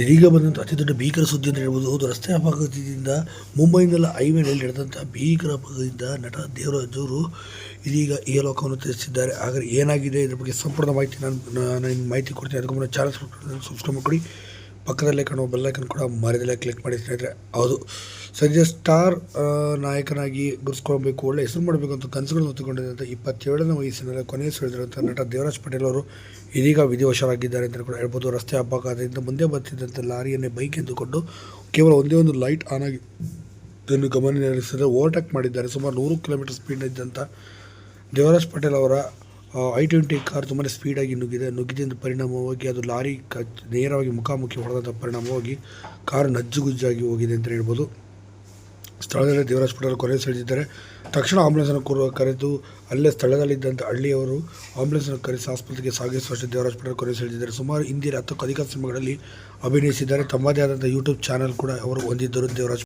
ಇದೀಗ ಬಂದಂಥ ಅತಿ ದೊಡ್ಡ ಭೀಕರ ಸುದ್ದಿ ಅಂತ ಹೇಳ್ಬೋದು. ಹೌದು, ರಸ್ತೆ ಅಪಘಾತದಿಂದ ಮುಂಬೈನಲ್ಲಿ ಹೈವೇನಲ್ಲಿ ನಡೆದಂಥ ಭೀಕರ ಅಪಘಾತದಿಂದ ನಟ ದೇವರಾಜ್ ಅವರು ಇದೀಗ ಈ ಲೋಕವನ್ನು ತಿಳಿಸಿದ್ದಾರೆ ಆದರೆ ಏನಾಗಿದೆ? ಇದ್ರ ಬಗ್ಗೆ ಸಂಪೂರ್ಣ ಮಾಹಿತಿ ನಾನು ನಾನು ಮಾಹಿತಿ ಕೊಡ್ತೀನಿ. ಅದಕ್ಕೆ ಮುನ್ನ ಚಾನಲ್ ಸಬ್ಸ್ಕ್ರೈಬ್ ಮಾಡ್ಕೊಡಿ. ಪಕ್ಕದಲ್ಲೇ ಕಾಣುವ ಬೆಲ್ಲೈಕನ್ ಕೂಡ ಮರದಲ್ಲೇ ಕ್ಲಿಕ್ ಮಾಡಿ ಸ್ನೇಹಿತರೆ. ಹೌದು. ಸದ್ಯ ಸ್ಟಾರ್ ನಾಯಕನಾಗಿ ಗುರುಸ್ಕೊಳ್ಬೇಕು ಒಳ್ಳೆ ಹೆಸರು ಮಾಡಬೇಕು ಅಂತ ಕನಸುಗಳನ್ನು ಹೊತ್ತುಕೊಂಡಿದ್ದಂಥ ಇಪ್ಪತ್ತೇಳನೇ ವಯಸ್ಸಿನಲ್ಲಿ ಕೊನೆಯ ಸುಳಿದಿರುವಂಥ ನಟ ದೇವರಾಜ್ ಪಟೇಲ್ ಅವರು ಇದೀಗ ವಿಧಿವಶರಾಗಿದ್ದಾರೆ ಅಂತ ಕೂಡ ಹೇಳ್ಬೋದು. ರಸ್ತೆ ಅಪಘಾತದಿಂದ ಮುಂದೆ ಬರ್ತಿದ್ದಂಥ ಲಾರಿಯನ್ನೇ ಬೈಕ್ ಎಂದುಕೊಂಡು ಕೇವಲ ಒಂದೇ ಒಂದು ಲೈಟ್ ಆನ್ ಆಗಿ ಇದನ್ನು ಗಮನ ಓವರ್ಟೇಕ್ ಮಾಡಿದ್ದಾರೆ. ಸುಮಾರು ನೂರು ಕಿಲೋಮೀಟರ್ ಸ್ಪೀಡ್ ಇದ್ದಂಥ ದೇವರಾಜ್ ಪಟೇಲ್ ಅವರ ಐ ಟ್ವೆಂಟಿ ಕಾರ್ ತುಂಬಾ ಸ್ಪೀಡಾಗಿ ನುಗ್ಗಿದೆ. ನುಗ್ಗಿದ ಪರಿಣಾಮವಾಗಿ ಅದು ಲಾರಿ ಕ, ನೇರವಾಗಿ ಮುಖಾಮುಖಿ ಹೊಡೆದ ಪರಿಣಾಮವಾಗಿ ಕಾರು ನಜ್ಜುಗುಜ್ಜಾಗಿ ಹೋಗಿದೆ ಅಂತ ಹೇಳ್ಬೋದು. ಸ್ಥಳದಲ್ಲೇ ದೇವರಾಜ್ ಪಟೇಲ್ ಕೊನೆ ಸೆಳೆದಿದ್ದಾರೆ. ತಕ್ಷಣ ಆಂಬುಲೆನ್ಸನ್ನು ಕೂಡ ಕರೆದು ಅಲ್ಲೇ ಸ್ಥಳದಲ್ಲಿದ್ದಂಥ ಹಳ್ಳಿಯವರು ಆಂಬುಲೆನ್ಸನ್ನು ಕರೆಸಿ ಆಸ್ಪತ್ರೆಗೆ ಸಾಗಿಸುವಷ್ಟು ದೇವರಾಜ್ ಪಟೇಲ್ ಕೊನೆ ಸೆಳೆದಿದ್ದಾರೆ. ಸುಮಾರು ಹಿಂದಿನ ಹತ್ತಕ್ಕೂ ಅಧಿಕ ಸಿನಿಮಾಗಳಲ್ಲಿ ಅಭಿನಯಿಸಿದ್ದಾರೆ. ತಮ್ಮದೇ ಆದಂಥ ಯೂಟ್ಯೂಬ್ ಚಾನಲ್ ಕೂಡ ಅವರು ಹೊಂದಿದ್ದರು ದೇವರಾಜ್